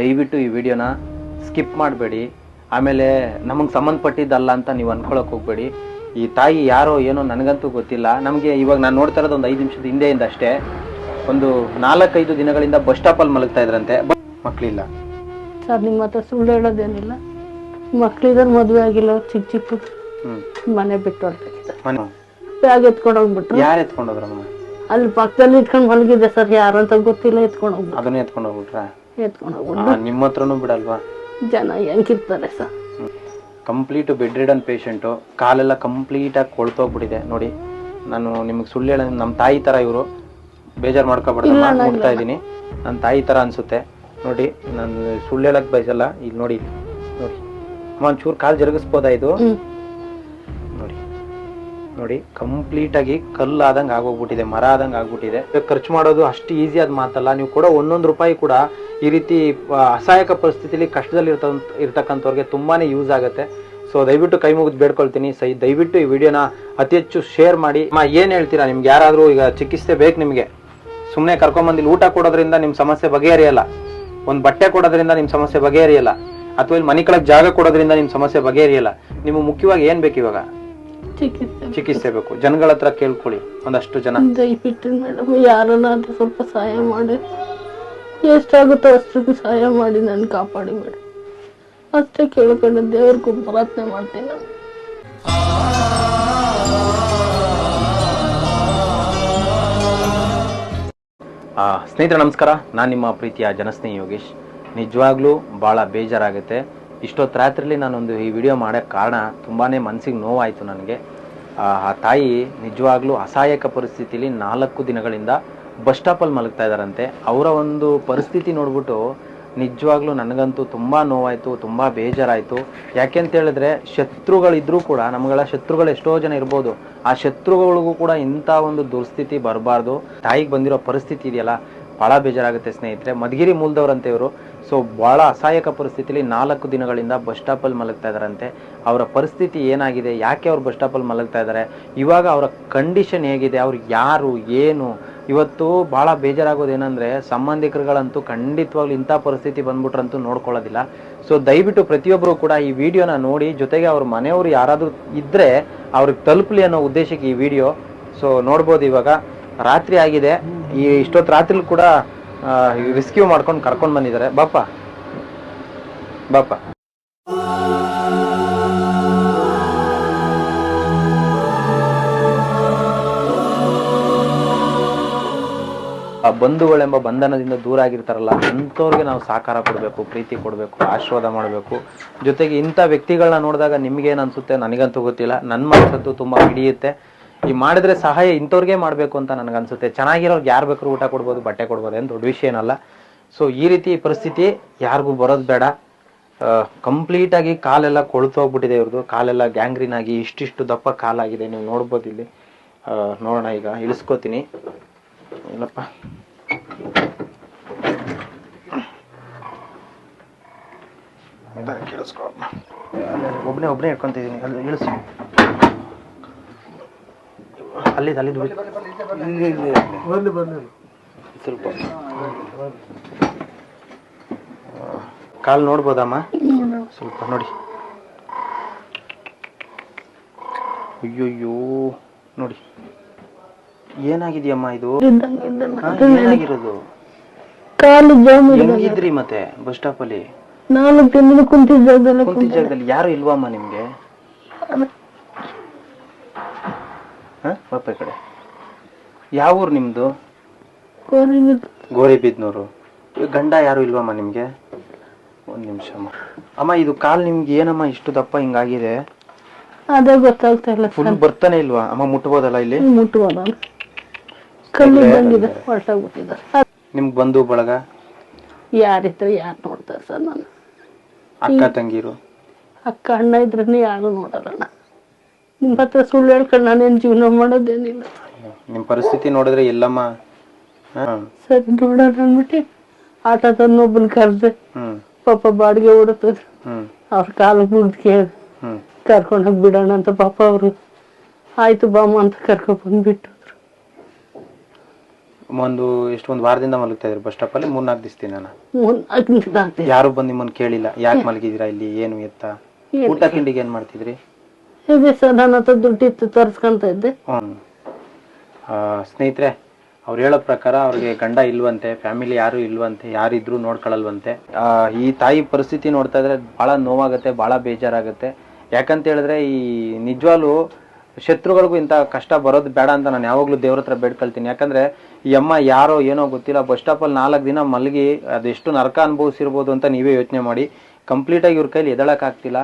ದಯವಿಟ್ಟು ಈ ವಿಡಿಯೋನ ಸ್ಕಿಪ್ ಮಾಡಬೇಡಿ. ಆಮೇಲೆ ನಮಗೆ ಸಂಬಂಧಪಟ್ಟಿದ್ದಲ್ಲ ಅಂತ ನೀವು ಅನ್ಕೊಳಕ್ಕೆ ಹೋಗಬೇಡಿ. ಈ ತಾಯಿ ಯಾರೋ ಏನೋ ನನಗಂತೂ ಗೊತ್ತಿಲ್ಲ. ನಮಗೆ ಇವಾಗ ನಾನು ನೋಡ್ತಾ ಇರೋದು ಒಂದು ಐದು ನಿಮಿಷದ ಹಿಂದೆಯಿಂದ ಅಷ್ಟೇ. ಒಂದು ನಾಲ್ಕೈದು ದಿನಗಳಿಂದ ಬಸ್ ಸ್ಟಾಪಲ್ಲಿ ಮಲಗ್ತಾ ಇದ್ರಂತೆ. ಮಕ್ಕಳಿಲ್ಲ ಸರ್ ನಿಮ್ಮ ಹತ್ರ ಸುಳ್ಳು ಹೇಳೋದೇನಿಲ್ಲ. ಮಕ್ಕಳಿದ್ರೆ ಮದುವೆ ಆಗಿಲ್ಲ ಚಿಕ್ಕ. ಚಿಕ್ಕ ಮನೆ ಬಿಟ್ಟು ಮನೆ. ಬ್ಯಾಗ್ ಎತ್ಕೊಂಡು ಹೋಗ್ಬಿಟ್ರು. ಯಾರು ಎತ್ಕೊಂಡೋದ್ರಮ್ಮ ಅಲ್ಲಿ ಪಕ್ಕದಲ್ಲಿ ಇಟ್ಕೊಂಡು ಮಲಗಿದೆ ಸರ್ ಯಾರು ಅಂತ ಗೊತ್ತಿಲ್ಲ ಎತ್ಕೊಂಡು ಹೋಗ್ಬಿಟ್ಟು ಅದನ್ನ ಎತ್ಕೊಂಡು ಹೋಗ್ಬಿಟ್ರಾ? ಎತ್ಕೊಂಡು ಹೋಗ್ಬಿಟ್ಟು ನಿಮ್ಮ ಹತ್ರನೂ ಬಿಡಲ್ವಾ? ಜನ ಹೆಂಗಿರ್ತಾರೆ sir? Complete bedridden patient ಕಾಲೆಲ್ಲ ಕಂಪ್ಲೀಟಾಗಿ ಕೊಳ್ತೋಗ್ಬಿಟ್ಟಿದೆ. ನೋಡಿ ನಾನು ನಿಮಗೆ ಸುಳ್ಳು ಹೇಳ ನಮ್ಮ ತಾಯಿ ಥರ ಇವರು. ಬೇಜಾರು ಮಾಡ್ಕೊಬಾರ್ದು ಮುಟ್ತಾ ಇದ್ದೀನಿ. ನನ್ನ ತಾಯಿ ಥರ ಅನಿಸುತ್ತೆ. ನೋಡಿ ನಾನು ಸುಳ್ಳು ಹೇಳಕ್ಕೆ ಬಯಸಲ್ಲ. ಇಲ್ಲಿ ನೋಡಿ ನೋಡಿ. ಅಮ್ಮ ಒಂಚೂರು ಕಾಲು ಜರುಗಿಸ್ಬೋದಾ ಇದು? ನೋಡಿ ಕಂಪ್ಲೀಟ್ ಆಗಿ ಕಲ್ಲು ಆದಂಗೆ ಆಗೋಗ್ಬಿಟ್ಟಿದೆ, ಮರ ಆದಂಗೆ ಆಗ್ಬಿಟ್ಟಿದೆ. ಖರ್ಚು ಮಾಡೋದು ಅಷ್ಟು ಈಸಿ ಆದ ಮಾತಲ್ಲ, ನೀವು ಕೂಡ ಒಂದೊಂದು ರೂಪಾಯಿ ಕೂಡ ಈ ರೀತಿ ಅಸಹಾಯಕ ಪರಿಸ್ಥಿತಿಲಿ ಕಷ್ಟದಲ್ಲಿ ಇರ್ತ ಇರ್ತಕ್ಕಂಥವ್ರಿಗೆ ತುಂಬಾನೇ ಯೂಸ್ ಆಗುತ್ತೆ. ಸೊ, ದಯವಿಟ್ಟು ಕೈ ಮುಗಿದು ಬೇಡ್ಕೊಳ್ತೀನಿ. ಸೈ, ದಯವಿಟ್ಟು ಈ ವಿಡಿಯೋನ ಅತಿ ಹೆಚ್ಚು ಶೇರ್ ಮಾಡಿ. ಅಮ್ಮ, ಏನು ಹೇಳ್ತೀರಾ? ನಿಮ್ಗೆ ಯಾರಾದರೂ ಈಗ ಚಿಕಿತ್ಸೆ ಬೇಕು ನಿಮಗೆ? ಸುಮ್ಮನೆ ಕರ್ಕೊಂಬಂದಿಲ್ಲಿ ಊಟ ಕೊಡೋದ್ರಿಂದ ನಿಮ್ಮ ಸಮಸ್ಯೆ ಬಗೆಹರಿಯಲ್ಲ. ಒಂದು ಬಟ್ಟೆ ಕೊಡೋದ್ರಿಂದ ನಿಮ್ಮ ಸಮಸ್ಯೆ ಬಗೆಹರಿಯಲ್ಲ. ಅಥವಾ ಇಲ್ಲಿ ಮನೆ ಕಳಕ್ಕೆ ಜಾಗ ಕೊಡೋದ್ರಿಂದ ನಿಮ್ಮ ಸಮಸ್ಯೆ ಬಗೆಹರಿಯಲ್ಲ. ನಿಮಗೆ ಮುಖ್ಯವಾಗಿ ಏನು ಬೇಕು ಇವಾಗ? ಚಿಕಿತ್ಸೆ ಬೇಕು. ಜನಗಳ ಹತ್ರ ಕೇಳ್ಕೊಳ್ಳಿ. ಒಂದಷ್ಟು ಜನ. ದಯವಿಟ್ಟು ಮೇಡಮ್ ಯಾರನ್ನಾದ್ರೂ ಸ್ವಲ್ಪ ಸಹಾಯ ಮಾಡಿ. ಎಷ್ಟಾಗುತ್ತೋ ಅಷ್ಟು ಸಹಾಯ ಮಾಡಿ ನಾನು ಕಾಪಾಡಿ ಮೇಡಮ್. ಅಷ್ಟೇ ಕೇಳ್ಕೊಂಡು ದೇವ್ರಿಗೂ ಪ್ರಾರ್ಥನೆ ಮಾಡ್ತೀನಿ ನಾನು. ಸ್ನೇಹಿತರೆ ನಮಸ್ಕಾರ. ನಾನು ನಿಮ್ಮ ಪ್ರೀತಿಯ ಜನಸ್ನೇಹಿ ಯೋಗೇಶ್. ನಿಜವಾಗ್ಲೂ ಭಾಳ ಬೇಜಾರಾಗುತ್ತೆ. ಇಷ್ಟೊತ್ತು ರಾತ್ರಿಲಿ ನಾನೊಂದು ಈ ವಿಡಿಯೋ ಮಾಡೋಕ್ಕೆ ಕಾರಣ ತುಂಬಾ ಮನಸ್ಸಿಗೆ ನೋವಾಯಿತು ನನಗೆ. ಆ ತಾಯಿ ನಿಜವಾಗ್ಲೂ ಅಸಹಾಯಕ ಪರಿಸ್ಥಿತಿಲಿ ನಾಲ್ಕು ದಿನಗಳಿಂದ ಬಸ್ ಸ್ಟಾಪಲ್ಲಿ ಮಲಗ್ತಾ ಇದ್ದಾರಂತೆ. ಅವರ ಒಂದು ಪರಿಸ್ಥಿತಿ ನೋಡ್ಬಿಟ್ಟು ನಿಜವಾಗ್ಲೂ ನನಗಂತೂ ತುಂಬ ನೋವಾಯಿತು, ತುಂಬ ಬೇಜಾರಾಯಿತು. ಯಾಕೆಂತ ಹೇಳಿದ್ರೆ ಶತ್ರುಗಳಿದ್ರೂ ಕೂಡ, ನಮಗೆಲ್ಲ ಶತ್ರುಗಳು ಎಷ್ಟೋ ಜನ ಇರ್ಬೋದು, ಆ ಶತ್ರುಗಳಿಗೂ ಕೂಡ ಇಂಥ ಒಂದು ದುಸ್ಥಿತಿ ಬರಬಾರ್ದು. ತಾಯಿಗೆ ಬಂದಿರೋ ಪರಿಸ್ಥಿತಿ ಇದೆಯಲ್ಲ ಭಾಳ ಬೇಜಾರಾಗುತ್ತೆ ಸ್ನೇಹಿತರೆ. ಮಧುಗಿರಿ ಮೂಲದವ್ರಂತೆ ಇವರು. ಸೊ ಭಾಳ ಅಸಹಾಯಕ ಪರಿಸ್ಥಿತಿಲಿ ನಾಲ್ಕು ದಿನಗಳಿಂದ ಬಸ್ ಸ್ಟಾಪಲ್ಲಿ ಮಲಗ್ತಾ ಇದ್ದಾರಂತೆ. ಅವರ ಪರಿಸ್ಥಿತಿ ಏನಾಗಿದೆ? ಯಾಕೆ ಅವ್ರು ಬಸ್ ಸ್ಟಾಪಲ್ಲಿ ಮಲಗ್ತಾ ಇದ್ದಾರೆ? ಇವಾಗ ಅವರ ಕಂಡೀಷನ್ ಹೇಗಿದೆ? ಅವ್ರು ಯಾರು? ಏನು? ಇವತ್ತು ಭಾಳ ಬೇಜಾರಾಗೋದು ಏನಂದರೆ, ಸಂಬಂಧಿಕರುಗಳಂತೂ ಖಂಡಿತವಾಗ್ಲೂ ಇಂಥ ಪರಿಸ್ಥಿತಿ ಬಂದ್ಬಿಟ್ರಂತೂ ನೋಡ್ಕೊಳ್ಳೋದಿಲ್ಲ. ಸೊ ದಯವಿಟ್ಟು ಪ್ರತಿಯೊಬ್ಬರು ಕೂಡ ಈ ವಿಡಿಯೋನ ನೋಡಿ, ಜೊತೆಗೆ ಅವ್ರ ಮನೆಯವರು ಯಾರಾದರೂ ಇದ್ದರೆ ಅವ್ರಿಗೆ ತಲುಪಲಿ ಅನ್ನೋ ಉದ್ದೇಶಕ್ಕೆ ಈ ವಿಡಿಯೋ. ಸೊ ನೋಡ್ಬೋದು ಇವಾಗ. ರಾತ್ರಿ ಆಗಿದೆ. ಈ ಇಷ್ಟೊತ್ತು ರಾತ್ರಿ ಕೂಡ ರಿಸ್ಕ್ಯೂ ಮಾಡ್ಕೊಂಡು ಕರ್ಕೊಂಡು ಬಂದಿದ್ದಾರೆ. ಬಾಪ ಬಾಪ ಬಂಧುಗಳೆಂಬ ಬಂಧನದಿಂದ ದೂರ ಆಗಿರ್ತಾರಲ್ಲ, ಅಂಥವ್ರಿಗೆ ನಾವು ಸಹಕಾರ ಕೊಡಬೇಕು, ಪ್ರೀತಿ ಕೊಡಬೇಕು, ಆಶೀರ್ವಾದ ಮಾಡಬೇಕು. ಜೊತೆಗೆ ಇಂಥ ವ್ಯಕ್ತಿಗಳನ್ನ ನೋಡಿದಾಗ ನಿಮ್ಗೇನು ಅನಿಸುತ್ತೆ? ನನಗಂತೂ ಗೊತ್ತಿಲ್ಲ. ನನ್ನ ಮನಸ್ಸಂತೂ ತುಂಬ ಹಿಡಿಯುತ್ತೆ. ಈ ಮಾಡಿದ್ರೆ ಸಹಾಯ ಇಂಥವ್ರಿಗೆ ಮಾಡಬೇಕು ಅಂತ ನನಗನ್ಸುತ್ತೆ ಚೆನ್ನಾಗಿರೋರ್ಗೆ ಯಾರು ಬೇಕಾದ್ರೂ ಊಟ ಕೊಡ್ಬೋದು ಬಟ್ಟೆ ಕೊಡ್ಬೋದು ಏನು ದೊಡ್ಡ ವಿಷಯ ಏನಲ್ಲ. ಸೊ ಈ ರೀತಿ ಪರಿಸ್ಥಿತಿ ಯಾರಿಗೂ ಬರೋದು ಬೇಡ. ಕಂಪ್ಲೀಟಾಗಿ ಕಾಲೆಲ್ಲ ಕೊಳ್ತೋಗ್ಬಿಟ್ಟಿದೆ ಇವ್ರದ್ದು ಕಾಲೆಲ್ಲ ಗ್ಯಾಂಗ್ರೀನ್ ಆಗಿ ಇಷ್ಟಿಷ್ಟು ದಪ್ಪ ಕಾಲಾಗಿದೆ. ನೀವು ನೋಡ್ಬೋದು ಇಲ್ಲಿ. ನೋಡೋಣ ಈಗ ಇಳಿಸ್ಕೋತೀನಿ. ಏನಪ್ಪ ಒಬ್ಬನೇ ಒಬ್ಬನೇ ಇಟ್ಕೊತಿದ್ದೀನಿ ಅಲ್ಲಿ ಇಳಿಸು. ಅಲ್ಲಿ ಅಲ್ಲಿ ಸ್ವಲ್ಪ. ಕಾಲು ನೋಡ್ಬೋದಮ್ಮ? ಸ್ವಲ್ಪ ನೋಡಿ. ಅಯ್ಯೋಯ್ಯೋ ನೋಡಿ. ಏನಾಗಿದೆಯಮ್ಮ ಇದು? ಏನಾಗಿರೋದು? ಕಾಲು ಜಾಮ್ ಹೆಂಗಿದ್ರಿ ಮತ್ತೆ ಬಸ್ ಸ್ಟಾಪ್ ಅಲ್ಲಿ ನಾಲ್ಕು ದಿನ ಕುಂತಿದ್ದೆಲ್ಲ ಕುಂತಿದ್ದ ಜಾಗದಲ್ಲಿ ಯಾರು ಇಲ್ವಮ್ಮ ನಿಮ್ಗೆ? ಹಾ? ಪಾಪ ಈ ಕಡೆ. ಯಾವ ಊರು ನಿಮ್ದು? ಗೋರಿಬಿದ್ನೂರು ಈ ಗಂಡ ಯಾರು ಇಲ್ವಮ್ಮ ನಿಮ್ಗೆ? ಒಂದ್ ನಿಮಿಷ ಅಮ್ಮ. ಅಮ್ಮ ಇದು ಕಾಲ್ ನಿಮ್ಗೆ ಏನಮ್ಮ ಇಷ್ಟು ದಪ್ಪ ಹಿಂಗಾಗಿದೆ? ಅದೇ ಗೊತ್ತಾಗ್ತಾ ಇಲ್ಲ ಫುಲ್ ಬರ್ತಾನೆ ಇಲ್ವಾ? ಅಮ್ಮ ಮುಟ್ಬೋದಲ್ಲ ಇಲ್ಲಿ? ನಾನು ಕಲ್ಲು ಬಂದಿದೆ ನಿಮ್ಗೆ ಬಂದು ಬಳಗ? ಯಾರಿದ್ರೆ ಯಾರು ನೋಡ್ತಾರೆ ಸರ್ ನಾನು? ಅಕ್ಕ ತಂಗಿರು? ಅಕ್ಕ ಅಣ್ಣ ಇದ್ರೆ ಯಾರು ನೋಡಲ್ಲ ನಿಮ್ಮ ಹತ್ರ ಸುಳ್ಳು ಹೇಳ್ಕೊಂಡು ನಾನೇನು ಜೀವನ ಮಾಡೋದೇನಿಲ್ಲ. ನಿಮ್ಮ ಪರಿಸ್ಥಿತಿ ನೋಡಿದ್ರೆ ಎಲ್ಲಮ್ಮ ಸರಿ ನೋಡೋಣ ಅಂದ್ಬಿಟ್ಟು ಆಟೋದನ್ನೊಬ್ಬನ ಕರೆದೆ. ಹ್ಮ್. ಪಾಪ ಬಾಡಿಗೆ ಓಡುತ್ತದೆ ಹ್ಮ್. ಅವ್ರ ಕಾಲು ಮುಗ್ದು ಕೇಳಿ. ಕರ್ಕೊಂಡೋಗಿ ಬಿಡೋಣ ಅಂತ ಪಾಪ ಅವರು. ಆಯ್ತು ಬಾಮ ಅಂತ ಕರ್ಕೊಂಡ್ ಬಂದ್ಬಿಟ್ಟು ಒಂದು ಎಷ್ಟು ಒಂದು ವಾರದಿಂದ ಮಲಗ್ತಾ ಇದ್ರು ಬಸ್ ಸ್ಟಾಪ್ ಅಲ್ಲಿ ಮೂರ್ನಾಲ್ಕು ದಿವಸ ಮುಂದೆ ಯಾರು ಬಂದು ನಿಮ್ಮನ್ನ ಕೇಳಿಲ್ಲ? ಯಾಕೆ ಮಲಗಿದ್ದೀರಾ ಇಲ್ಲಿ? ಏನು ಎತ್ತ? ಊಟ ತಿಂಡಿಗೆ ಏನ್ ಮಾಡ್ತಿದ್ರಿ? ಸರ್ ಹತ್ರ ಸ್ನೇಹಿತರೆ ಅವ್ರು ಹೇಳೋ ಪ್ರಕಾರ ಅವ್ರಿಗೆ ಗಂಡ ಇಲ್ವಂತೆ ಫ್ಯಾಮಿಲಿ ಯಾರು ಇಲ್ವಂತೆ ಯಾರಿದ್ರು ನೋಡ್ಕೊಳಲ್ವಂತೆ. ಆ, ಈ ತಾಯಿ ಪರಿಸ್ಥಿತಿ ನೋಡ್ತಾ ಇದ್ರೆ ಬಹಳ ನೋವಾಗುತ್ತೆ ಬಹಳ ಬೇಜಾರಾಗುತ್ತೆ. ಯಾಕಂತ ಹೇಳಿದ್ರೆ ಈ ನಿಜವಾಗ್ಲೂ ಶತ್ರುಗಳಿಗೂ ಇಂಥ ಕಷ್ಟ ಬರೋದು ಬೇಡ ಅಂತ ನಾನು ಯಾವಾಗಲೂ ದೇವ್ರ ಹತ್ರ ಬೇಡ್ಕೊಳ್ತೀನಿ. ಯಾಕಂದ್ರೆ ಈ ಅಮ್ಮ ಯಾರೋ ಏನೋ ಗೊತ್ತಿಲ್ಲ ಬಸ್ ಸ್ಟಾಪಲ್ಲಿ ನಾಲ್ಕು ದಿನ ಮಲಗಿ ಅದೆಷ್ಟು ನರಕ ಅನುಭವಿಸಿರ್ಬೋದು ಅಂತ ನೀವೇ ಯೋಚನೆ ಮಾಡಿ. ಕಂಪ್ಲೀಟಾಗಿ ಇವ್ರ ಕೈಲಿ ಎದಳಕ್ಕಾಗ್ತಿಲ್ಲ.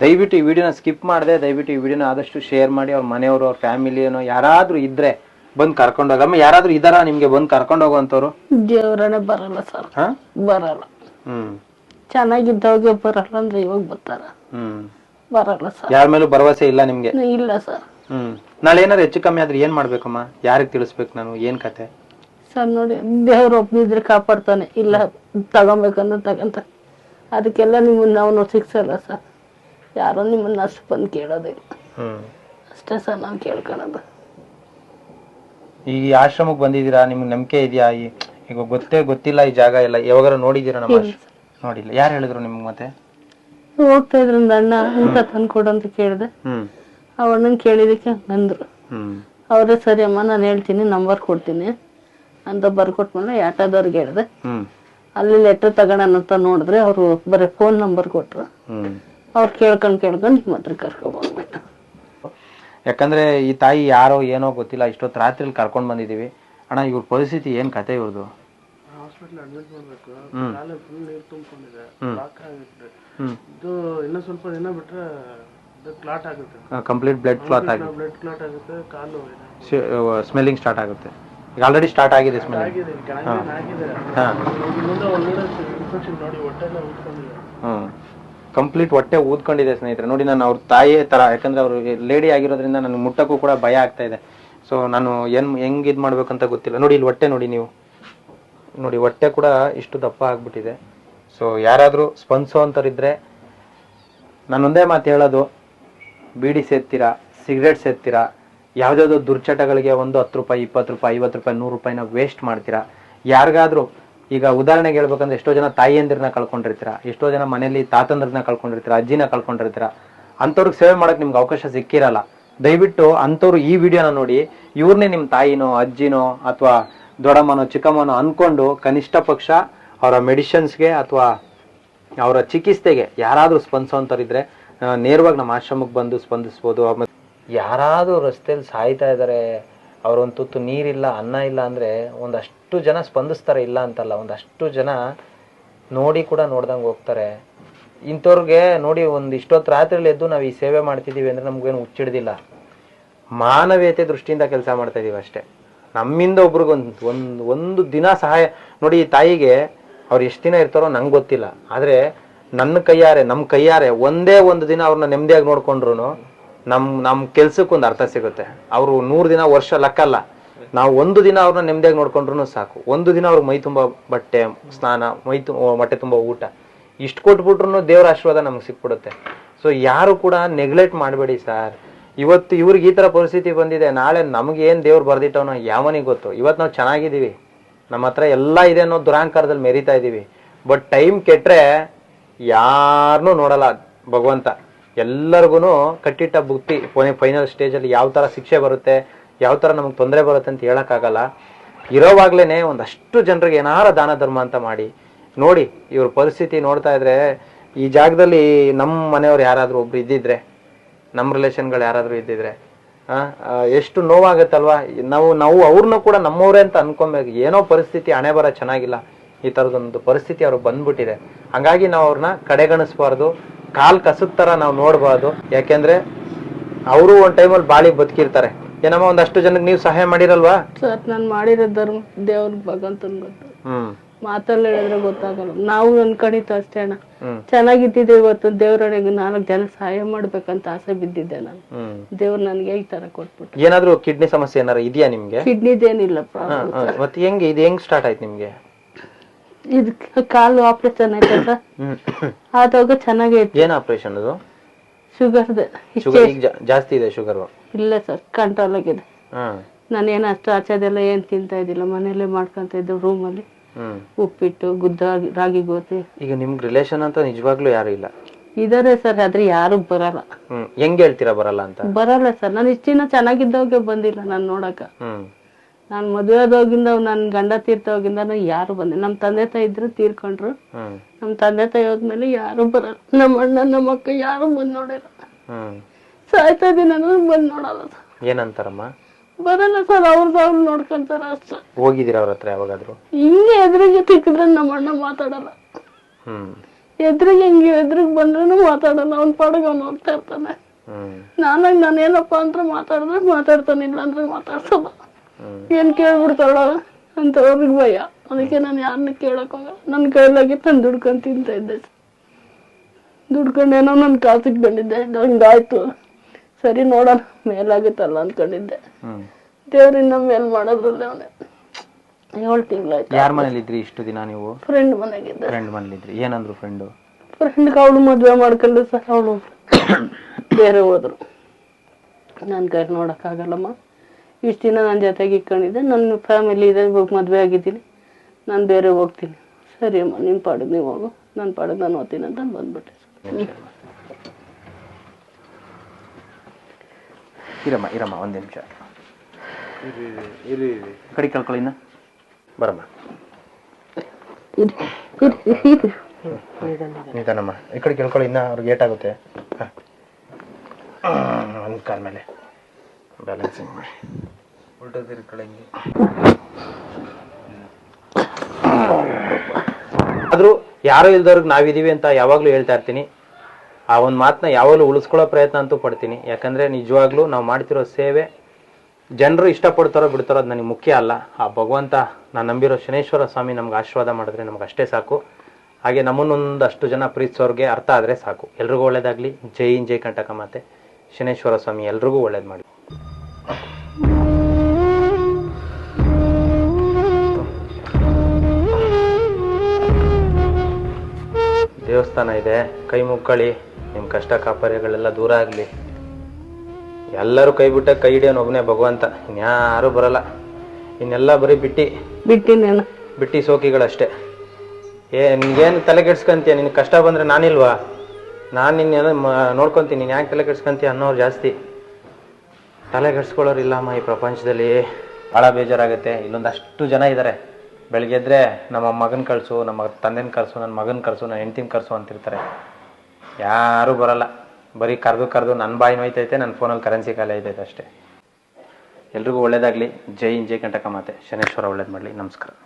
ದಯವಿಟ್ಟು ಈ ವಿಡಿಯೋನ ಸ್ಕಿಪ್ ಮಾಡಿದೆ ದಯವಿಟ್ಟು ಈ ವಿಡಿಯೋನ ಆದಷ್ಟು ಶೇರ್ ಮಾಡಿ ಅವ್ರ ಮನೆಯವರು ಅವ್ರ ಫ್ಯಾಮಿಲಿಯೇನೋ ಯಾರಾದ್ರೂ ಇದ್ರೆ ಬಂದು ಕರ್ಕೊಂಡೋಗಮ್ಮ ಯಾರಾದ್ರೂ ಇದಾರ ನಿಮ್ಗೆ ಬಂದು ಕರ್ಕೊಂಡು ಹೋಗುವಂಥವ್ರು ದೇವ್ರನೇ ಬರಲ್ಲ ಸರ್. ಹಾ? ಬರಲ್ಲ. ಹ್ಮ್. ಚೆನ್ನಾಗಿದ್ದವಾಗ ಬರಲ್ಲ ಅಂದ್ರೆ ಇವಾಗ ಬರ್ತಾರ. ಹ್ಮ್. ಬರಲ್ಲ ಸರ್. ಯಾರ ಮೇಲೂ ಭರವಸೆ ಇಲ್ಲ ನಿಮ್ಗೆ? ಇಲ್ಲ ಸರ್. ಹ್ಮ್. ನಾಳೆ ಏನಾದ್ರು ಹೆಚ್ಚು ಕಮ್ಮಿ ಆದ್ರೆ ಏನ್ ಮಾಡ್ಬೇಕಮ್ಮ? ಯಾರಿಗೆ ತಿಳಿಸ್ಬೇಕು ನಾನು? ಏನ್ ಕತೆ? ಸರ್ ನೋಡಿ ದೇವ್ರು ಒಬ್ಬನಿದ್ರೆ ಕಾಪಾಡ್ತಾನೆ. ಇಲ್ಲ ತಗೊಬೇಕಂದ್ರೆ ತಗಂತ ಅದಕ್ಕೆಲ್ಲ ನಿಮ್ಮನ್ನ ನೋಡ್ ಸಿಕ್ಸಲ್ಲ ಸರ್. ಯಾರೋ ನಿಮ್ಮನ್ನ ಅಷ್ಟು ಬಂದು ಕೇಳೋದೆ. ಹ್ಮ್. ಅಷ್ಟೇ ಸರ್ ನಾನು ಕೇಳ್ಕೊಳೋದು. ಈ ಆಶ್ರಮಕ್ಕೆ ಬಂದಿದ್ದೀರಾ? ನಿಮ್ಗೆ ನಂಬಿಕೆ ಇದೆಯಾ? ಈ ಈಗ ಗೊತ್ತೇ ಗೊತ್ತಿಲ್ಲ ಈ ಜಾಗ ಎಲ್ಲ. ಯಾವಾಗಾರ ನೋಡಿದ್ದೀರಾ ನಮ್ಮ ಆಶ್ರಮ? ನೋಡಿಲ್ಲ. ಯಾರು ಹೇಳಿದ್ರು ನಿಮ್ಗೆ ಮತ್ತೆ? ಹೋಗ್ತಾ ಇದ್ರಿಂದ ಅಣ್ಣ ಊಟ ತಂದ್ಕೊಡು ಅಂತ ಕೇಳಿದೆ. ಹ್ಮ್. ಆ ಅಣ್ಣನ್ ಕೇಳಿದಕ್ಕೆ ಬಂದ್ರು. ಹ್ಮ್. ಅವರೇ ಸರಿ ಅಮ್ಮ ನಾನು ಹೇಳ್ತೀನಿ ನಂಬರ್ ಕೊಡ್ತೀನಿ. ಅಂತ ಬರ್ಕೊಟ್ಮೇಲೆ ಆಟೋದವ್ರಿಗೆ ಹೇಳಿದೆ. ಹ್ಮ್. ಅಲ್ಲಿ ಲೆಟರ್ ತಗೋಣ ಅಂತ ನೋಡಿದ್ರೆ ಅವರು ಬರೀ ಫೋನ್ ನಂಬರ್ ಕೊಟ್ರು. ಹ್ಮ್. ಅವ್ರು ಕೇಳ್ಕೊಂಡು ಕೇಳ್ಕೊಂಡು ನಿಮ್ಮ ಹತ್ರ ಕರ್ಕೊಬಂದ್ಬಿಟ್ಟು. ಯಾಕಂದ್ರೆ ಈ ತಾಯಿ ಯಾರೋ ಏನೋ ಗೊತ್ತಿಲ್ಲ ಇಷ್ಟೊತ್ತು ರಾತ್ರಿ ಕರ್ಕೊಂಡು ಬಂದಿದೀವಿ. ಅಣ್ಣ ಇವ್ರ ಪರಿಸ್ಥಿತಿ ಏನ್ ಕತೆ ಇವ್ರದ್ದು ಹಾಸ್ಪಿಟ್ಲ್ ಅಡ್ಮಿಟ್ ಮಾಡಬೇಕು. ಹ್ಮ್. ಕಾಲೇ ಫುಲ್ ನೀರು ತುಂಬಿಕೊಂಡಿದೆ. ಬ್ಲಾಕ್ ಆಗುತ್ತೆ ಇದು ಇನ್ನೂ ಸ್ವಲ್ಪ ದಿನ ಬಿಟ್ರೆ ಇದು ಕ್ಲಾಟ್ ಆಗುತ್ತೆ. ಕಂಪ್ಲೀಟ್ ಬ್ಲಡ್ ಕ್ಲಾತ್ ಆಗಿ ಬ್ಲಡ್ ಕ್ಲಾಟ್ ಆಗುತ್ತೆ ಕಾಲು ಇದೆ. ಸ್ಮೆಲ್ಲಿಂಗ್ ಸ್ಟಾರ್ಟ್ ಆಗುತ್ತೆ. ಈಗ ಆಲ್ರೆಡಿ ಸ್ಟಾರ್ಟ್ ಆಗಿದೆ ಸ್ಮೆಲ್ಲಿಂಗ್ ಆಗಿದೆ ಹಾ. ಮುಂದೆ ಒಳಗಡೆ ಇನ್ಫೆಕ್ಷನ್ ನೋಡಿ ಹೊಟ್ಟೆ ಎಲ್ಲ ಉಟ್ಕೊಂಡಿದೆ. ಹ್ಮ್. ಕಂಪ್ಲೀಟ್ ಹೊಟ್ಟೆ ಊದ್ಕೊಂಡಿದೆ ಸ್ನೇಹಿತರೆ. ನೋಡಿ, ನಾನು ಅವ್ರ ತಾಯಿಯೇ ತರ, ಯಾಕಂದ್ರೆ ಅವರು ಲೇಡಿ ಆಗಿರೋದ್ರಿಂದ ನನಗೆ ಮುಟ್ಟಕ್ಕೂ ಕೂಡ ಭಯ ಆಗ್ತಾ ಇದೆ. ಸೊ ನಾನು ಏನ್, ಹೆಂಗ್ ಇದ್ ಮಾಡ್ಬೇಕಂತ ಗೊತ್ತಿಲ್ಲ. ನೋಡಿ, ಇಲ್ಲಿ ಹೊಟ್ಟೆ ನೋಡಿ ನೀವು. ನೋಡಿ, ಹೊಟ್ಟೆ ಕೂಡ ಇಷ್ಟು ದಪ್ಪ ಆಗ್ಬಿಟ್ಟಿದೆ. ಸೊ ಯಾರಾದರೂ ಸ್ಪನ್ಸೋ ಅಂಥವ್ರಿದ್ರೆ ನಾನೊಂದೇ ಮಾತು ಹೇಳೋದು. ಬೀಡಿ ಸೇರ್ತೀರಾ ಸಿಗರೇಟ್ ಸೇರ್ತೀರಾ ಯಾವುದ್ಯಾವುದೋ ದುರ್ಚಟಗಳಿಗೆ ಒಂದು ಹತ್ತು ರೂಪಾಯಿ, ಇಪ್ಪತ್ತು ರೂಪಾಯಿ, ಐವತ್ತು ರೂಪಾಯಿ, ನೂರು ರೂಪಾಯಿನ ವೇಸ್ಟ್ ಮಾಡ್ತೀರಾ. ಯಾರಿಗಾದ್ರೂ ಈಗ ಉದಾಹರಣೆಗೆ ಹೇಳ್ಬೇಕಂದ್ರೆ ಎಷ್ಟೋ ಜನ ತಾಯಿಯಂದಿರನ್ನ ಕಳ್ಕೊಂಡಿರ್ತೀರ, ಎಷ್ಟೋ ಜನ ಮನೆಯಲ್ಲಿ ತಾತಂದ್ರನ್ನ ಕಳ್ಕೊಂಡಿರ್ತೀರ, ಅಜ್ಜಿನ ಕಳ್ಕೊಂಡಿರ್ತೀರ, ಅಂಥವ್ರಿಗೆ ಸೇವೆ ಮಾಡಕ್ ನಿಮ್ಗೆ ಅವಕಾಶ ಸಿಕ್ಕಿರಲ್ಲ. ದಯವಿಟ್ಟು ಅಂಥವ್ರು ಈ ವಿಡಿಯೋನ ನೋಡಿ ಇವ್ರನ್ನೇ ನಿಮ್ಮ ತಾಯಿನೋ, ಅಜ್ಜಿನೋ ಅಥವಾ ದೊಡ್ಡಮ್ಮನೋ, ಚಿಕ್ಕಮ್ಮನೋ ಅನ್ಕೊಂಡು ಕನಿಷ್ಠ ಪಕ್ಷ ಅವರ ಮೆಡಿಷನ್ಸ್ಗೆ ಅಥವಾ ಅವರ ಚಿಕಿತ್ಸೆಗೆ ಯಾರಾದರೂ ಸ್ಪಂದಿಸೋಂಥವ್ರಿದ್ರೆ ನೇರವಾಗಿ ನಮ್ಮ ಆಶ್ರಮಕ್ಕೆ ಬಂದು ಸ್ಪಂದಿಸ್ಬೋದು. ಯಾರಾದರೂ ರಸ್ತೆಯಲ್ಲಿ ಸಾಯ್ತಾ ಇದ್ದಾರೆ ಅವ್ರೊಂದು ತುತ್ತು ನೀರಿಲ್ಲ, ಅನ್ನ ಇಲ್ಲ ಅಂದರೆ ಒಂದಷ್ಟು ಜನ ಸ್ಪಂದಿಸ್ತಾರೆ, ಇಲ್ಲ ಅಂತಲ್ಲ. ಒಂದಷ್ಟು ಜನ ನೋಡಿ ಕೂಡ ನೋಡ್ದಂಗೆ ಹೋಗ್ತಾರೆ. ಇಂಥವ್ರಿಗೆ ನೋಡಿ ಒಂದು ಇಷ್ಟೊತ್ತು ರಾತ್ರಿಯಲ್ಲಿ ಎದ್ದು ನಾವು ಈ ಸೇವೆ ಮಾಡ್ತಿದ್ದೀವಿ ಅಂದರೆ ನಮಗೇನು ಹುಚ್ಚಿಡ್ದಿಲ್ಲ. ಮಾನವೀಯತೆ ದೃಷ್ಟಿಯಿಂದ ಕೆಲಸ ಮಾಡ್ತಾ ಇದೀವಿ ಅಷ್ಟೇ. ನಮ್ಮಿಂದ ಒಬ್ರಿಗೊಂದು ಒಂದು ಒಂದು ದಿನ ಸಹಾಯ, ನೋಡಿ ಈ ತಾಯಿಗೆ ಅವ್ರು ಎಷ್ಟು ದಿನ ಇರ್ತಾರೋ ನಂಗೆ ಗೊತ್ತಿಲ್ಲ. ಆದರೆ ನನ್ನ ಕೈಯಾರೆ ನಮ್ಮ ಕೈಯಾರೆ ಒಂದೇ ಒಂದು ದಿನ ಅವ್ರನ್ನ ನೆಮ್ಮದಿಯಾಗಿ ನೋಡ್ಕೊಂಡ್ರು ನಮ್ಮ ನಮ್ಮ ಕೆಲ್ಸಕ್ಕೊಂದು ಅರ್ಥ ಸಿಗುತ್ತೆ. ಅವರು ನೂರು ದಿನ ವರ್ಷ ಲೆಕ್ಕಲ್ಲ ನಾವು ಒಂದು ದಿನ ಅವ್ರನ್ನ ನೆಮ್ಮದಿಯಾಗಿ ನೋಡ್ಕೊಂಡ್ರು ಸಾಕು. ಒಂದು ದಿನ ಅವ್ರಿಗೆ ಮೈ ತುಂಬ ಬಟ್ಟೆ, ಸ್ನಾನ, ಮೈ ತು ಮೊಟ್ಟೆ ತುಂಬ ಊಟ. ಇಷ್ಟು ಕೊಟ್ಬಿಟ್ರು ದೇವ್ರ ಆಶೀರ್ವಾದ ನಮ್ಗೆ ಸಿಕ್ಬಿಡುತ್ತೆ. ಸೊ ಯಾರು ಕೂಡ ನೆಗ್ಲೆಕ್ಟ್ ಮಾಡಬೇಡಿ ಸರ್ ಇವತ್ತು ಇವ್ರಿಗೆ ಈ ಥರ ಪರಿಸ್ಥಿತಿ ಬಂದಿದೆ. ನಾಳೆ ನಮ್ಗೆ ಏನು ದೇವ್ರು ಬರ್ದಿಟ್ಟವನೋ ಯಾವನಿಗೆ ಗೊತ್ತು? ಇವತ್ತು ನಾವು ಚೆನ್ನಾಗಿದ್ದೀವಿ. ನಮ್ಮ ಹತ್ರ ಎಲ್ಲ ಇದೆ ಅನ್ನೋ ದುರಾಂಕಾರದಲ್ಲಿ ಮೆರಿತಾ ಇದ್ದೀವಿ ಬಟ್ ಟೈಮ್ ಕೆಟ್ಟರೆ ಯಾರನ್ನೂ ನೋಡಲ್ಲ ಭಗವಂತ. ಎಲ್ಲರಿಗೂ ಕಟ್ಟಿಟ್ಟ ಬುತ್ತಿ ಫೈನಲ್ ಸ್ಟೇಜಲ್ಲಿ ಯಾವ ಥರ ಶಿಕ್ಷೆ ಬರುತ್ತೆ, ಯಾವ ಥರ ನಮಗೆ ತೊಂದರೆ ಬರುತ್ತೆ ಅಂತ ಹೇಳೋಕ್ಕಾಗಲ್ಲ. ಇರೋವಾಗ್ಲೇ ಒಂದಷ್ಟು ಜನರಿಗೆ ಏನಾರ ದಾನ ಧರ್ಮ ಅಂತ ಮಾಡಿ, ನೋಡಿ ಇವ್ರ ಪರಿಸ್ಥಿತಿ ನೋಡ್ತಾ ಇದ್ರೆ, ಈ ಜಾಗದಲ್ಲಿ ನಮ್ಮ ಮನೆಯವ್ರು ಯಾರಾದರೂ ಒಬ್ರು ಇದ್ದಿದ್ರೆ ನಮ್ಮ ರಿಲೇಷನ್ಗಳು ಯಾರಾದರೂ ಇದ್ದಿದ್ರೆ ಎಷ್ಟು ನೋವಾಗತ್ತಲ್ವಾ? ನಾವು ನಾವು ಅವ್ರನ್ನೂ ಕೂಡ ನಮ್ಮವರೇ ಅಂತ ಅನ್ಕೊಬೇಕು ಏನೋ ಪರಿಸ್ಥಿತಿ ಹಣೆ ಬರ ಚೆನ್ನಾಗಿಲ್ಲ. ಈ ಥರದೊಂದು ಪರಿಸ್ಥಿತಿ ಅವ್ರು ಬಂದ್ಬಿಟ್ಟಿದೆ. ಹಂಗಾಗಿ ನಾವು ಅವ್ರನ್ನ ಕಡೆಗಣಿಸ್ಬಾರ್ದು. ಕಾಲ್ ಕಸದ ಥರ ನಾವು ನೋಡ್ಬಾರ್ದು. ಯಾಕೆಂದ್ರೆ ಅವರು ಒಂದು ಟೈಮಲ್ಲಿ ಬಾಳಿ ಬದುಕಿರ್ತಾರೆ. ಏನಮ್ಮ ಒಂದಷ್ಟು ಜನಕ್ಕೆ ನೀವು ಸಹಾಯ ಮಾಡಿರಲ್ವಾ? ಸರ್ ನಾನು ಮಾಡಿರೋ ಧರ್ಮ ದೇವ್ರ ಭಗವಂತನ ಗೊತ್ತು. ಹ್ಮ್. ಮಾತಲ್ಲಿ ಹೇಳಿದ್ರೆ ಗೊತ್ತಾಗಲ್ಲ. ನಾವು ಅನ್ಕೊಂಡಿತ್ತು ಅಷ್ಟೇ ಅಣ್ಣ. ಚೆನ್ನಾಗಿದ್ದಿದ್ದೆ ಇವತ್ತು ದೇವ್ರೊಳಗೆ ನಾಲ್ಕು ಜನ ಸಹಾಯ ಮಾಡ್ಬೇಕಂತ ಆಸೆ ಬಿದ್ದಿದ್ದೆ ನಾನು. ದೇವ್ರು ನನಗೆ ಈ ತರ ಕೊಟ್ಬಿಟ್ಟು ಏನಾದ್ರೂ ಕಿಡ್ನಿ ಸಮಸ್ಯೆ ಏನಾರ ಇದೆಯಾ ನಿಮ್ಗೆ? ಕಿಡ್ನಿದೇನಿಲ್ಲ ಪ್ರಾಬ್ಲಮ್ ಮತ್ತೆ ಹೆಂಗೆ ಇದು ಹೆಂಗ್ ಸ್ಟಾರ್ಟ್ ಆಯ್ತು ನಿಮ್ಗೆ? ಇದು ಕಾಲು ಆಪರೇಷನ್ ಆಯ್ತಾ ಸರ್ ಹ್ಮ್. ಆದಾಗ ಚೆನ್ನಾಗೈತೆ ಏನು ಏನ್ ಆಪರೇಷನ್ ಅದು? ಶುಗರ್ದೆ ಶುಗರ್ ಈಗ ಜಾ- ಜಾಸ್ತಿ ಇದೆ ಶುಗರ್ ಇಲ್ಲ ಸರ್ ಕಂಟ್ರೋಲ್ ಆಗಿದೆ. ನಾನು ನಾನೇನು ಅಷ್ಟು ಆಚೆದೆಲ್ಲ ಏನು ತಿಂತಾ ಇದ್ದಿಲ್ಲ ಮನೆಯಲ್ಲೇ ಮಾಡ್ಕೊಂತ ಇದ್ದೆ ರೂಮಲ್ಲಿ ಹ್ಮ್. ಉಪ್ಪಿಟ್ಟು ಗುದ್ದ ರಾಗಿ ಗೋತಿ ಈಗ ನಿಮ್ಗೆ ರಿಲೇಷನ್ ಅಂತ ನಿಜವಾಗ್ಲೂ ಯಾರು ಇಲ್ಲ? ಇದಾರೆ ಸರ್ ಆದ್ರೆ ಯಾರು ಬರಲ್ಲ. ಹ್ಮ್. ಹೆಂಗ್ ಹೇಳ್ತೀರಾ ಬರಲ್ಲ ಅಂತ? ಬರಲ್ಲ ಸರ್ ನಾನು ಇಷ್ಟಿನ ಚೆನ್ನಾಗಿದ್ದವ್ಗೆ ಬಂದಿಲ್ಲ ನಾನು ನೋಡಕ ಹ್ಮ್. ನಾನು ಮದುವೆ ಆದೋಗಿಂದ ನನ್ನ ಗಂಡ ತೀರ್ತೋಗಿಂದ ಯಾರು ಬಂದೆ ನಮ್ಮ ತಂದೆ ತಾಯಿ ಇದ್ರು ತೀರ್ಕೊಂಡ್ರು. ನಮ್ಮ ತಂದೆ ತಾಯಿ ಹೋದ್ಮೇಲೆ ಯಾರು ಬರಲ್ಲ. ನಮ್ಮ ಅಣ್ಣ ನಮ್ಮ ಅಕ್ಕ ಯಾರು ಬಂದ್ ನೋಡಿಲ್ಲ. ಸಾಯ್ತಾ ದಿನ ಬಂದ್ ನೋಡಲ್ಲ ಏನಂತಾರಮ್ಮ? ಬರಲ್ಲ ಸರ್ ಅವ್ರದ್ದು ಅವ್ರು ನೋಡ್ಕೊಂತಾರ ಅಷ್ಟೇ. ಹೋಗಿದ್ದೀರಾ ಅವ್ರ ಹತ್ರ ಯಾವಾಗಾದ್ರು? ಹಿಂಗೆ ಎದುರಿಗೆ ತಿಕ್ಕಿದ್ರೆ ನಮ್ಮ ಅಣ್ಣ ಮಾತಾಡಲ್ಲ. ಎದ್ರಿಗೆ ಹಿಂಗೆ ಎದುರಿಗೆ ಬಂದ್ರೂ ಮಾತಾಡಲ್ಲ. ಅವ್ನ ಪಾಡಿಗೆ ಅವ್ನು ಹೋಗ್ತಾ ಇರ್ತಾನೆ. ನಾನಾಗ ನಾನೇನಪ್ಪ ಅಂದ್ರೆ ಮಾತಾಡಿದ್ರೆ ಮಾತಾಡ್ತಾನೆ ಇಲ್ಲ ಅಂದ್ರೆ ಮಾತಾಡ್ಸಲ್ಲ. ಏನ್ ಕೇಳ್ಬಿಡ್ತಾಳ ಅಂತ ಅವ್ರಿಗೆ ಭಯ. ಅದಕ್ಕೆ ನಾನು ಯಾರನ್ನ ಕೇಳಕ್ ಹೋಗಲ್ಲ ನನ್ನ ಕೈಲಾಗಿ ತಂದು ದುಡ್ಕೊಂಡು ತಿಂತ ಇದ್ದೆ. ದುಡ್ಕೊಂಡೇನೋ ನನ್ನ ಕಾಸಿಗೆ ಬಂದಿದ್ದೆ. ಹಂಗಾಯ್ತು. ಸರಿ ನೋಡೋಣ ಮೇಲಾಗುತ್ತಲ್ಲ ಅನ್ಕೊಂಡಿದ್ದೆ. ದೇವ್ರಿಂದ ಮೇಲ್ ಮಾಡೋದ್ರಲ್ಲೇ ಅವನೇ. ಏಳು ತಿಂಗಳಾಯ್ತು? ಯಾರ ಮನೇಲಿ ಇದ್ರಿ ಇಷ್ಟು ದಿನ ನೀವು? ಫ್ರೆಂಡ್ ಮನೆಗಿದ್ದೆ. ಫ್ರೆಂಡ್ ಮನೇಲಿ ಇದ್ರಿ ಏನಂದ್ರು ಫ್ರೆಂಡು ಫ್ರೆಂಡ್ ಅವಳು ಮದುವೆ ಮಾಡ್ಕೊಂಡು ಸರ್ ಅವಳು ಬೇರೆ ಹೋದ್ರು. ನನ್ನ ಕೈ ನೋಡೋಕ್ಕಾಗಲ್ಲಮ್ಮ. ಇಷ್ಟು ದಿನ ನನ್ನ ಜೊತೆಗೆ ಇಟ್ಕೊಂಡಿದ್ದೆ. ನನ್ನ ಫ್ಯಾಮಿಲಿ ಇದೆ ಮದುವೆ ಆಗಿದ್ದೀನಿ. ನಾನು ಬೇರೆ ಹೋಗ್ತೀನಿ. ಸರಿ ಅಮ್ಮ ನಿಮ್ಮ ಪಾಡಿಗೆ ನೀವು ಹೋಗು. ನನ್ನ ಪಾಡಿಗೆ ನಾನು ಹೋಗ್ತೀನಿ ಅಂತ ಬಂದ್ಬಿಟ್ಟೆ. ಇರಮ್ಮ ಇರಮ್ಮ ಒಂದು ನಿಮಿಷ. ಇರಿ ಇರಿ ಇರಿ ಕಡೆ ಕಳ್ಕೊಳ್ಳಿ ಇನ್ನ. ಬರಮ್ಮ. ನಿಧಾನಮ್ಮ ಈ ಕಡೆ ಕೇಳ್ಕೊಳ್ಳಿ ಇನ್ನ ಅವ್ರಿಗೆ ಏಟ್ ಆಗುತ್ತೆ. ಒಂದು ಕಾಲ ಮೇಲೆ. ಬ್ಯಾಲೆನ್ಸಿಂಗ್ ಮಾಡಿ. ಉಲ್ಟಾ ತಿರ್ಕೊಳ್ಳಿ ಆದರೂ ಆದ್ರೂ ಯಾರೋ ಇಲ್ದವ್ರಿಗೆ ನಾವಿದೀವಿ ಅಂತ ಯಾವಾಗ್ಲೂ ಹೇಳ್ತಾ ಇರ್ತೀನಿ. ಆ ಒಂದು ಮಾತನ್ನ ಯಾವಾಗಲೂ ಉಳಿಸ್ಕೊಳ್ಳೋ ಪ್ರಯತ್ನ ಅಂತೂ ಪಡ್ತೀನಿ. ಯಾಕಂದ್ರೆ ನಿಜವಾಗ್ಲೂ ನಾವು ಮಾಡ್ತಿರೋ ಸೇವೆ ಜನರು ಇಷ್ಟಪಡ್ತಾರೋ ಬಿಡ್ತಾರೋ ಅದು ನನಗೆ ಮುಖ್ಯ ಅಲ್ಲ. ಆ ಭಗವಂತ ನಾನು ನಂಬಿರೋ ಶನೇಶ್ವರ ಸ್ವಾಮಿ ನಮ್ಗೆ ಆಶೀರ್ವಾದ ಮಾಡಿದ್ರೆ ನಮ್ಗೆ ಅಷ್ಟೇ ಸಾಕು. ಹಾಗೆ ನಮ್ಮನ್ನೊಂದಷ್ಟು ಜನ ಪ್ರೀತಿಸೋರಿಗೆ ಅರ್ಥ ಆದರೆ ಸಾಕು. ಎಲ್ರಿಗೂ ಒಳ್ಳೇದಾಗಲಿ. ಜೈ ಇನ್ ಜೈ ಕಂಟಕ ಮಾತೆ ಶನೇಶ್ವರ ಸ್ವಾಮಿ, ಎಲ್ರಿಗೂ ಒಳ್ಳೇದು ಮಾಡಿ ದೇವಸ್ಥಾನ ಇದೆ ಕೈ ಮುಕ್ಕಳಿ ನಿಮ್ಮ ಕಷ್ಟ ಕಾಪರ್ಯಗಳೆಲ್ಲ ದೂರ ಆಗಲಿ. ಎಲ್ಲರೂ ಕೈ ಬಿಟ್ಟ ಕೈ ಹಿಡಿಯೋನು ಒಬ್ಬನೇ ಭಗವಂತ ಇನ್ಯಾರೂ ಬರಲ್ಲ. ಇನ್ನೆಲ್ಲ ಬರೀ ಬಿಟ್ಟಿ. ಬಿಟ್ಟಿ ಬಿಟ್ಟಿ ಸೋಕಿಗಳಷ್ಟೇ. ಏ ನಿನ್ಗೇನು ತಲೆ ಕೆಡ್ಸ್ಕೊಂತೀಯ? ನಿನ್ ಕಷ್ಟ ಬಂದ್ರೆ ನಾನಿಲ್ವಾ? ನಾನು ನಿನ್ನ ನೋಡ್ಕೊಂತೀನಿ ನೀನು ಯಾಕೆ ತಲೆ ಕೆಡ್ಸ್ಕೊಂತೀಯ ಅನ್ನೋರು ಜಾಸ್ತಿ. ತಲೆ ಕೆಡ್ಸ್ಕೊಳ್ಳೋರಿಲ್ಲಮ್ಮ ಈ ಪ್ರಪಂಚದಲ್ಲಿ. ಭಾಳ ಬೇಜಾರಾಗುತ್ತೆ ಇಲ್ಲೊಂದಷ್ಟು ಜನ ಇದ್ದಾರೆ ಬೆಳಗ್ಗೆ ಎದ್ರೆ ನಮ್ಮ ಮಗನ ಕಳಿಸು, ನಮ್ಮ ತಂದೆನ ಕಳಿಸು ನನ್ನ ಮಗನ ಕಳಿಸು ನನ್ನ ಹೆಂಡ್ತಿನ ಕಳಿಸು ಅಂತಿರ್ತಾರೆ. ಯಾರೂ ಬರಲ್ಲ. ಬರೀ ಕರೆದು ಕರೆದು ನನ್ನ ಬಾಯಿ ಹೋಯ್ತೈತೆ ನನ್ನ ಫೋನಲ್ಲಿ ಕರೆನ್ಸಿ ಖಾಲಿ ಐತೈತೆ ಅಷ್ಟೇ. ಎಲ್ರಿಗೂ ಒಳ್ಳೇದಾಗಲಿ. ಜೈ ಇನ್ ಜೈ ಕಂಟಕ ಮಾತೆ. ಶನೇಶ್ವರ ಒಳ್ಳೇದು ಮಾಡಲಿ. ನಮಸ್ಕಾರ.